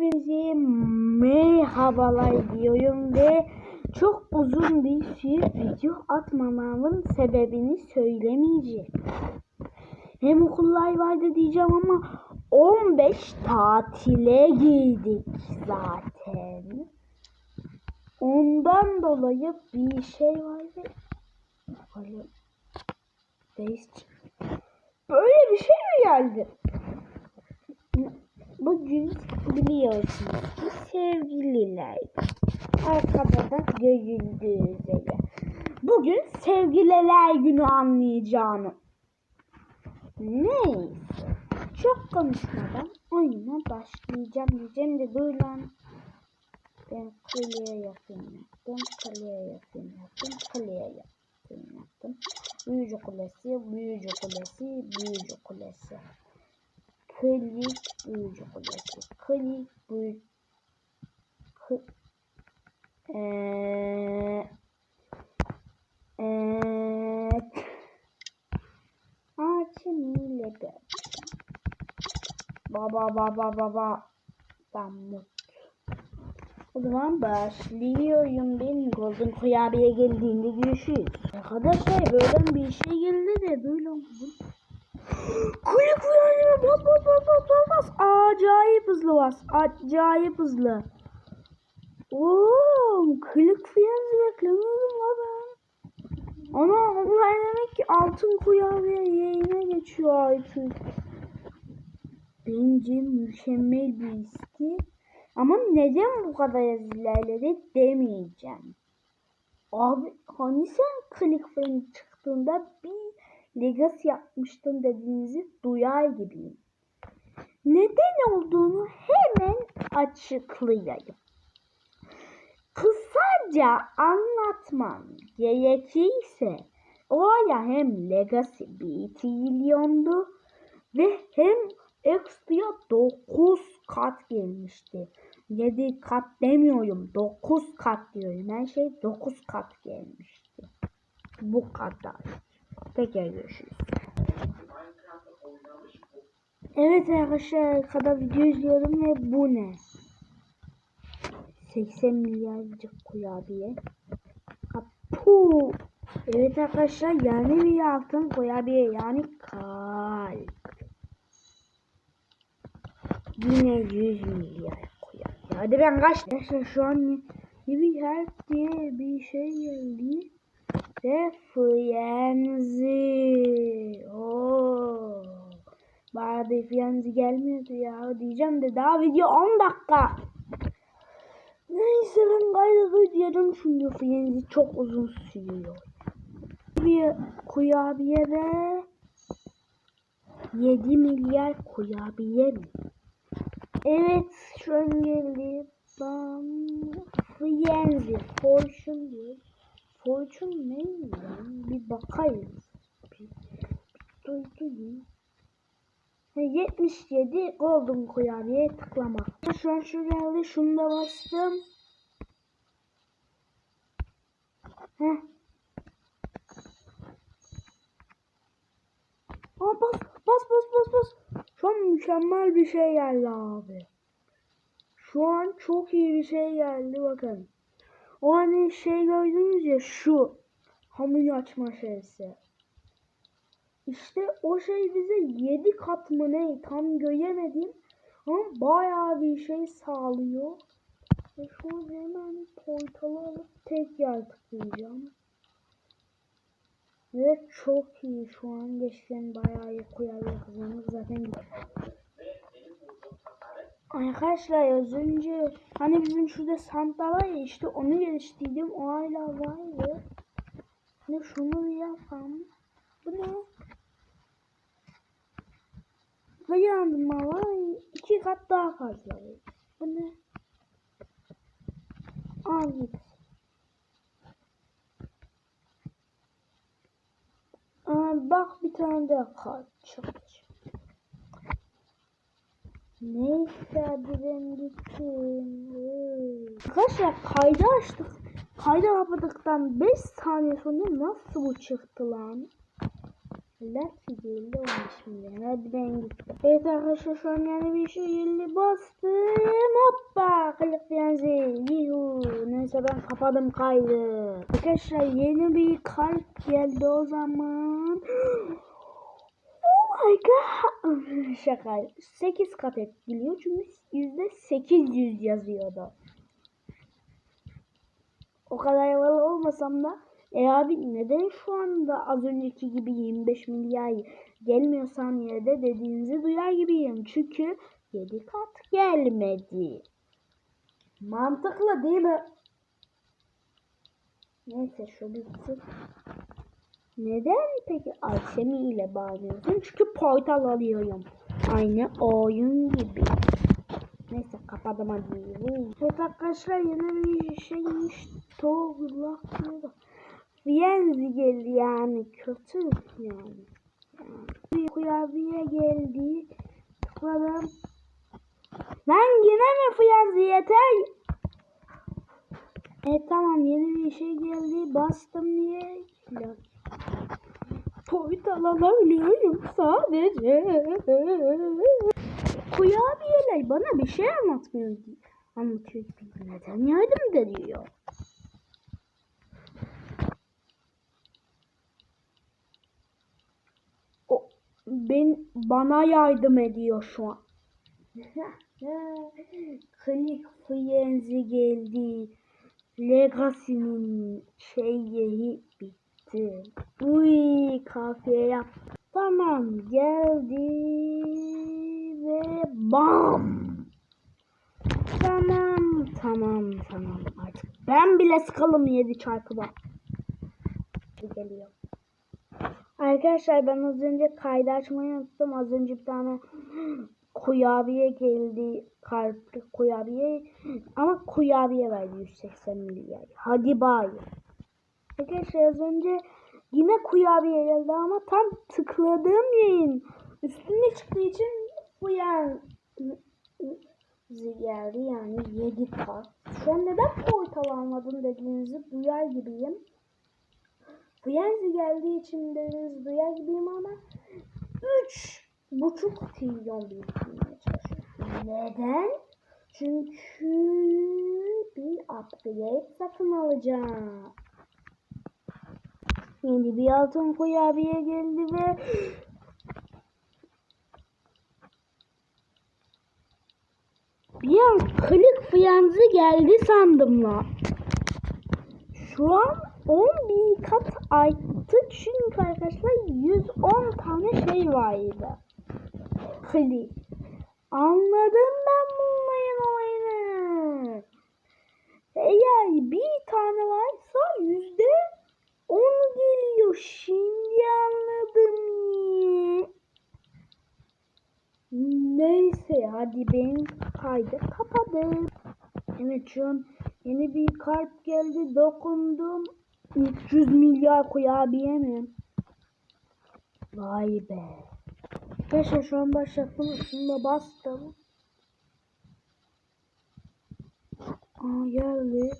Hepinize merhabalar diyorum ve çok uzun bir süre video atmamamın sebebini söylemeyeceğim. Hem okullar vardı diyeceğim ama 15 tatile girdik zaten. Ondan dolayı bir şey. Bakalım. Değişti. Böyle bir şey mi geldi? Bugün biliyorsunuz ki sevgililer. Da görüldüğü üzere. Bugün sevgililer günü anlayacağını. Neyse. Çok konuşmadan oyuna başlayacağım diyeceğim de lan. Ben kaleye yakın yaptım. Kaleye yakın yaptım. Kaleye yakın yaptım. Büyücü kulesi, büyücü kulesi, büyücü kulesi. Klik büyücü kulesi. Klik büyücü Eee Evet. Ağaçın ile. Baba baba baba. Damut. O zaman başlıyorum ben Golden Kurabiye geldiğinde görüşürüz. Arkadaşlar böyle bir şey geldi de böyle oldu. Kuyruk uyanıyor bas bas bas bas bas bas. Acayip hızlı bas. Acayip hızlı. Ooo kılık fiyansı beklemiyordum la ben. Ana onlar demek ki altın kurabiye yayına geçiyor artık. Bence mükemmel bir isti. Ama neden bu kadar ilerledi demeyeceğim. Abi hani sen falan çıktığında bir Legacy yapmıştın dediğinizi duyar gibiyim. Neden olduğunu hemen açıklayayım. Kısaca anlatmam gerekirse o ara hem Legacy bir trilyondu ve hem ekstra 9 kat gelmişti. 7 kat demiyorum 9 kat diyorum. Her şey 9 kat gelmişti. Bu kadar. Tekrar görüşürüz. Evet arkadaşlar kadar video izliyorum ve bu ne? 80 milyarcık kurabiye. Apu. Evet arkadaşlar yani bir altın kurabiye yani kalp. Yine 100 milyar kurabiye. Hadi ben kaç? Arkadaşlar şu an bir harf diye bir şey geldi. Ve Frenzy. Oo. Bari Frenzy gelmiyordu ya diyeceğim de daha video 10 dakika. Neyse ben kaydı diyeceğim çünkü Frenzy çok uzun sürüyor. Bir kurabiye de 7 milyar kurabiye mi? Evet şu an geldi. Bam. Frenzy. Fortune diyor. Fortune neydi lan? Bir bakayım. Bir, bir duydum. 77 golden kurabiye tıklamak. Şu an şu geldi. Şunu da bastım. Heh. Aa, bas bas bas bas bas. Şu an mükemmel bir şey geldi abi. Şu an çok iyi bir şey geldi bakın. O hani şey gördünüz ya şu hamur açma şeysi. İşte o şey bize 7 kat mı ne tam göremedim. Ama bayağı bir şey sağlıyor. Ve şu an hemen portalı alıp tekrar tıklayacağım. Ve çok iyi şu an geçken bayağı kurabiye kazandık zaten. Arkadaşlar az önce hani bizim şurada Santa var ya işte onu geliştirdim o hala vardı. Hani şunu yapam. Bu ne? Dayandım ama iki kat daha fazla. Bu ne? Al git. Bak bir tane daha kart çıktı. Neyse ben gittim. Arkadaşlar kaydı açtık. Kaydı kapadıktan 5 saniye sonra nasıl bu çıktı lan? Lucky geldi 15 milyon. Hadi ben gittim. Evet arkadaşlar şu an yani bir şey geldi. Bastım. Hoppa. Kılık benzi. Yuhu. Neyse ben kapadım kaydı. Arkadaşlar yeni bir kalp geldi o zaman. Oh my god. Şaka. 8 kat etkiliyor çünkü yüzde 800 yazıyordu. O kadar havalı olmasam da e abi neden şu anda az önceki gibi 25 milyar gelmiyor saniyede dediğinizi duyar gibiyim. Çünkü 7 kat gelmedi. Mantıklı değil mi? Neyse şu bitsin. Neden peki Alsemi ile bağlıyorsun? Çünkü portal alıyorum. Aynı oyun gibi. Neyse kapadım hadi. Evet arkadaşlar yeni bir şeymiş. Doğrulak Fiyenzi geldi yani kötü yani. yani. Kurabiye geldi. Tıkladım. Lan yine mi Fiyenzi yeter? E tamam yeni bir şey geldi. Bastım diye. Yok. Boyut alabiliyorum sadece. Kurabiyeler bana bir şey anlatmıyor. Anlatıyor. Neden yardım ediyor? O ben bana yardım ediyor şu an. Klik Frenzy geldi. Legacy'nin şeyi bitti. Uy kafiye yap. Tamam geldi ve bam. Tamam tamam tamam artık ben bile sıkalım yedi çarpıda. Geliyor. Arkadaşlar ben az önce kaydı açmayı unuttum. Az önce bir tane kuyabiye geldi. Kalpli kuyabiye. Ama kuyabiye verdi 180 milyar. Hadi bay. Arkadaşlar az önce yine kuyabiye geldi ama tam tıkladığım yayın üstünde çıktığı için bu yani geldi yani 7 kat. Şu an neden portal almadın dediğinizi duyar gibiyim. Frenzy geldiği için dediğinizi duyar gibiyim ama 3 buçuk trilyon biriktirmeye çalışıyorum. Neden? Çünkü bir upgrade satın alacağım. Yeni bir altın kurabiye geldi ve bir an klik frenzi geldi sandım la. Şu an 11 kat arttı çünkü arkadaşlar 110 tane şey vardı. Klik. Anladım ben bunların olayını. Eğer bir tane varsa yüzde 10 geliyor. Şimdi anladım. Neyse hadi ben kaydı kapadım. Evet şu an yeni bir kalp geldi dokundum. 300 milyar kurabiye? Vay be. Arkadaşlar şu an başlattım. Şunu bastım. Aa geldi.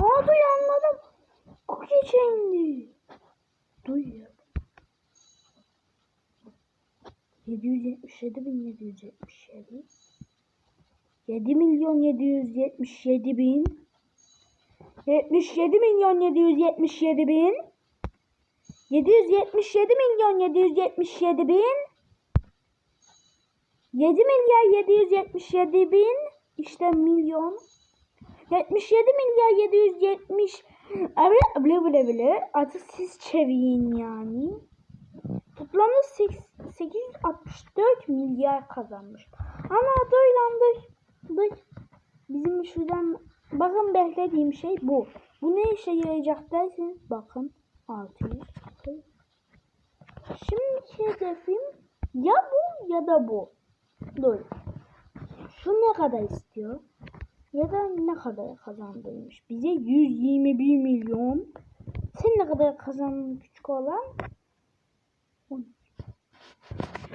Aa duy anladım. Cookie chain'di. Duyuyor. 777 bin 777 7 milyon 777 bin. 77 milyon 777 bin. 777 milyon 777 bin. 7 milyar 777 bin. İşte milyon. 77 milyar 770 bile bile bile bile artık siz çevirin yani. Toplamda 864 milyar kazanmış. Ama dur bizim şuradan bakın beklediğim şey bu. Bu ne işe yarayacak derseniz bakın 600 şimdi hedefim ya bu ya da bu. Dur. Şu ne kadar istiyor? Ya da ne kadar kazandırmış? Bize 121 milyon. Sen ne kadar kazandın küçük olan?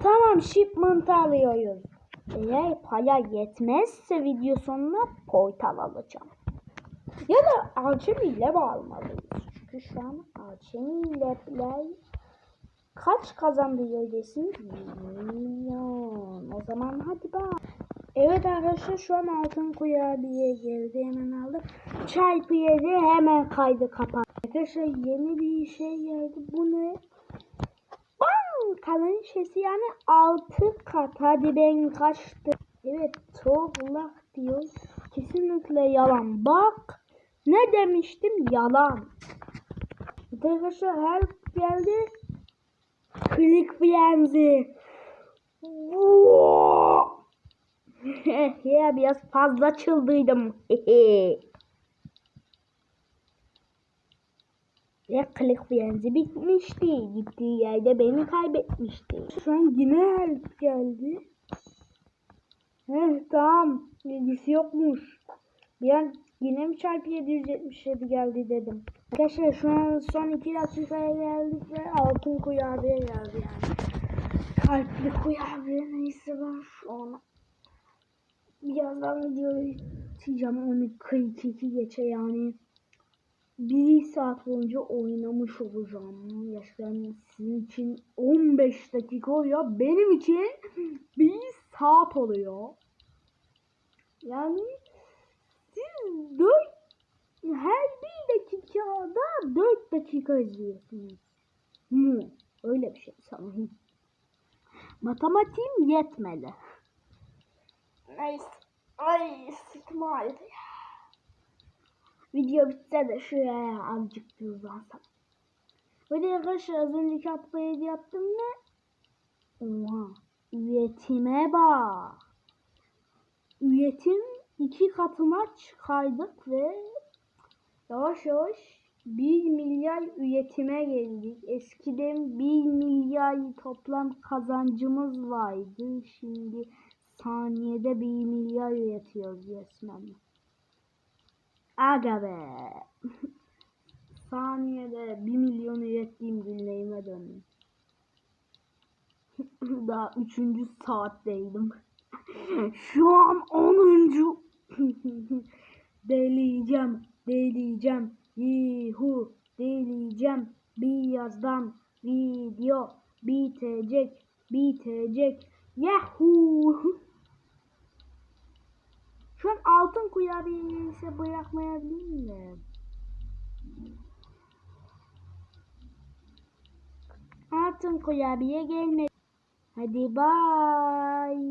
Tamam shipment alıyoruz. Eğer para yetmezse video sonuna portal alacağım. Ya da alçemiyle bağlamalıyız. Çünkü şu an Alçen'in Play kaç kazandı desin? Milyon. O zaman hadi bak. Evet arkadaşlar şu an altın kurabiye geldi hemen aldık. Çarpı yedi hemen kaydı kapan. Arkadaşlar yeni bir şey geldi. Bu ne? Kalın şişesi yani altı kat. Hadi ben kaçtım. Evet toplak diyor. Kesinlikle yalan. Bak ne demiştim yalan. Arkadaşlar her geldi. Frenzy. Wow! ya biraz fazla çıldıydım. Ve Click frenzy bitmişti. Gittiği yerde beni kaybetmişti. Şu an yine help geldi. Heh tamam. İlgisi yokmuş. Bir an yine mi çarpı 777 geldi dedim. Arkadaşlar şu an son iki dakikaya geldik ve altın kurabiye geldi yani. Kalpli kurabiye neyse ben şu an birazdan videoyu atacağım. Onu 42 geçe yani. Bir saat boyunca oynamış olacağım. Gerçekten sizin için 15 dakika oluyor. Benim için bir saat oluyor. Yani siz 4 her bir dakikada 4 dakika izliyorsunuz. Mu. Öyle bir şey sanırım. Matematiğim yetmedi. Neyse. Ay sıkma ağrıdı. Video bitse de şuraya azıcık bir uzansam. Böyle arkadaşlar az önceki upgrade yaptım ne? Oha. Üretime bak. Üretim iki katına çıkardık ve yavaş yavaş 1 milyar üretime geldik. Eskiden 1 milyar toplam kazancımız vardı. Şimdi saniyede 1 milyar üretiyoruz resmen. Aga be. saniyede 1 milyon ürettiğim günlerime döndüm. Daha 3. saatteydim. Şu an 10. deleyeceğim, deleyeceğim. Yuhu, deleyeceğim. Birazdan video bitecek, bitecek. Yahoo! Şu an altın kurabiyeyi ise bırakmayabilirim de. Altın kurabiye gelmedi. Hadi bye.